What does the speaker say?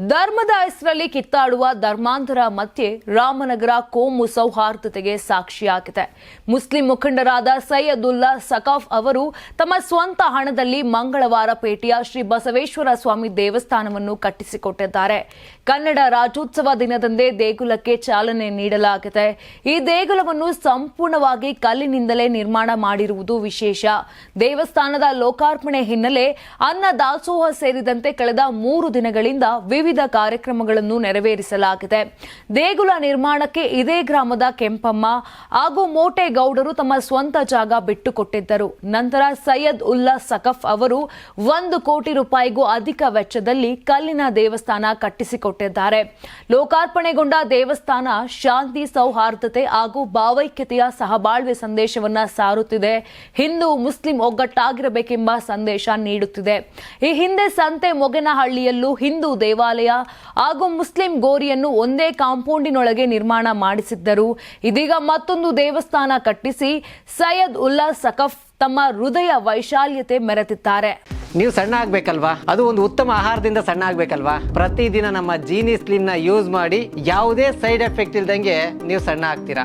ಧರ್ಮದ ಹೆಸರಲ್ಲಿ ಕಿತ್ತಾಡುವ ಧರ್ಮಾಂತರ ಮಧ್ಯೆ ರಾಮನಗರ ಕೋಮು ಸೌಹಾರ್ದತೆಗೆ ಸಾಕ್ಷಿಯಾಗಿದೆ. ಮುಸ್ಲಿಂ ಮುಖಂಡರಾದ ಸೈಯದುಲ್ಲಾ ಸಕಾಫ್ ಅವರು ತಮ್ಮ ಸ್ವಂತ ಹಣದಲ್ಲಿ ಮಂಗಳವಾರ ಪೇಟೆಯ ಶ್ರೀ ಬಸವೇಶ್ವರ ಸ್ವಾಮಿ ದೇವಸ್ಥಾನವನ್ನು ಕಟ್ಟಿಸಿಕೊಟ್ಟಿದ್ದಾರೆ. ಕನ್ನಡ ರಾಜ್ಯೋತ್ಸವ ದಿನದಂದೇ ದೇಗುಲಕ್ಕೆ ಚಾಲನೆ ನೀಡಲಾಗಿದೆ. ಈ ದೇಗುಲವನ್ನು ಸಂಪೂರ್ಣವಾಗಿ ಕಲ್ಲಿನಿಂದಲೇ ನಿರ್ಮಾಣ ಮಾಡಿರುವುದು ವಿಶೇಷ. ದೇವಸ್ಥಾನದ ಲೋಕಾರ್ಪಣೆ ಹಿನ್ನೆಲೆ ಅನ್ನ ದಾಸೋಹ ಸೇರಿದಂತೆ ಕಳೆದ ಮೂರು ದಿನಗಳಿಂದ ವಿವಿಧ ಕಾರ್ಯಕ್ರಮಗಳನ್ನು ನೆರವೇರಿಸಲಾಗಿದೆ. ದೇಗುಲ ನಿರ್ಮಾಣಕ್ಕೆ ಇದೇ ಗ್ರಾಮದ ಕೆಂಪಮ್ಮ ಹಾಗೂ ಮೋಟೇಗೌಡರು ತಮ್ಮ ಸ್ವಂತ ಜಾಗ ಬಿಟ್ಟುಕೊಟ್ಟಿದ್ದರು. ನಂತರ ಸೈಯದ್ ಉಲ್ಲಾ ಸಕಫ್ ಅವರು ಒಂದು ಕೋಟಿ ರೂಪಾಯಿಗೂ ಅಧಿಕ ವೆಚ್ಚದಲ್ಲಿ ಕಲ್ಲಿನ ದೇವಸ್ಥಾನ ಕಟ್ಟಿಸಿಕೊಟ್ಟಿದ್ದಾರೆ. ಲೋಕಾರ್ಪಣೆಗೊಂಡ ದೇವಸ್ಥಾನ ಶಾಂತಿ, ಸೌಹಾರ್ದತೆ ಹಾಗೂ ಭಾವೈಕ್ಯತೆಯ ಸಹಬಾಳ್ವೆ ಸಂದೇಶವನ್ನ ಸಾರುತ್ತಿದೆ. ಹಿಂದೂ, ಮುಸ್ಲಿಂ ಒಗ್ಗಟ್ಟಾಗಿರಬೇಕೆಂಬ ಸಂದೇಶ ನೀಡುತ್ತಿದೆ. ಈ ಹಿಂದೆ ಸಂತೆ ಮೊಗನಹಳ್ಳಿಯಲ್ಲೂ ಹಿಂದೂ ದೇವಾಲಯ ಹಾಗೂ ಮುಸ್ಲಿಂ ಗೋರಿಯನ್ನು ಒಂದೇ ಕಾಂಪೌಂಡಿನೊಳಗೆ ನಿರ್ಮಾಣ ಮಾಡಿಸಿದ್ದರು. ಇದೀಗ ಮತ್ತೊಂದು ದೇವಸ್ಥಾನ ಕಟ್ಟಿಸಿ ಸೈಯದ್ ಉಲ್ಲಾ ಸಕಫ್ ತಮ್ಮ ಹೃದಯ ವೈಶಾಲ್ಯತೆ ಮೆರೆತಿದ್ದಾರೆ ನೀವು ಸಣ್ಣ ಆಗ್ಬೇಕಲ್ವಾ? ಅದು ಒಂದು ಉತ್ತಮ ಆಹಾರದಿಂದ ಸಣ್ಣ ಆಗ್ಬೇಕಲ್ವಾ? ಪ್ರತಿದಿನ ನಮ್ಮ ಜೀನಿ ಸ್ಲಿಮ್ನ ಯೂಸ್ ಮಾಡಿ ಯಾವುದೇ ಸೈಡ್ ಎಫೆಕ್ಟ್ ಇಲ್ದಂಗೆ ನೀವು ಸಣ್ಣ ಆಗ್ತೀರಾ?